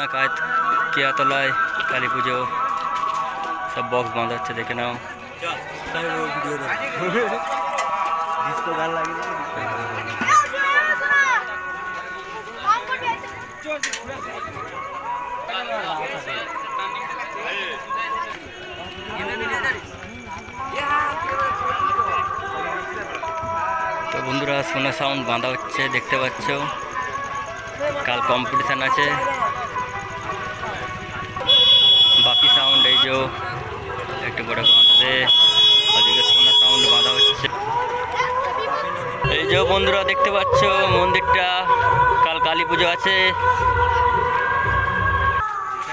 না কাজ কেয়াতলায় কালী পুজো, সব বক্স বাঁধা হচ্ছে, দেখে নাও। তো বন্ধুরা, সোনা সাউন্ড বাঁধা হচ্ছে, দেখতে পাচ্ছ। কাল কম্পিটিশান আছে। বাকি সাউন্ড এই যে একটু করে বাঁধবে। ওদিকে সোনা সাউন্ড বাঁধা হচ্ছে। এই যে বন্ধুরা, দেখতে পাচ্ছ মন্দিরটা। কাল কালী পুজো আছে।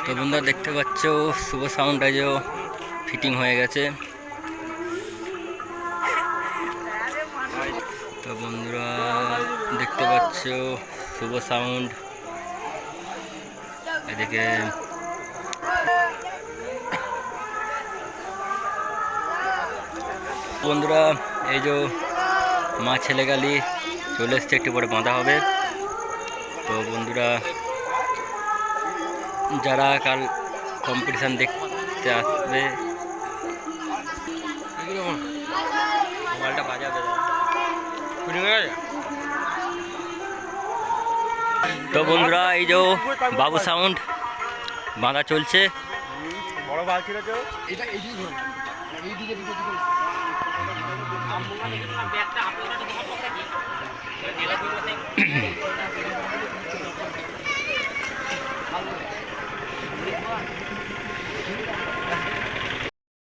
তো বন্ধুরা, দেখতে পাচ্ছ শুভ সাউন্ড এই যে ফিটিং হয়ে গেছে। তো বন্ধুরা, দেখতে পাচ্ছ শুভ সাউন্ড। এদিকে বন্ধুরা, এই যে মা ছেলে গালি চলে এসছে, একটু পরে বাঁধা হবে। তো বন্ধুরা, যারা কাল কম্পিটিশান দেখতে আসবে মোবাইলটা বাজাবে তো বন্ধুরা এই যে বাবু সাউন্ড বাঁধা চলছে বড়